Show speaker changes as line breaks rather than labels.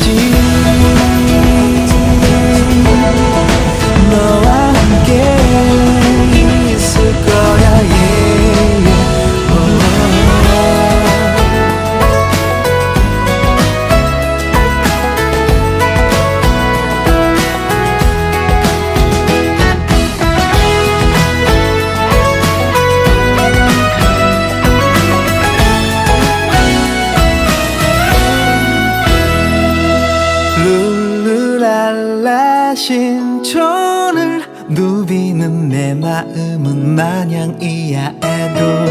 Chỉ 신촌을 누비는 내 마음은 마냥 이야해도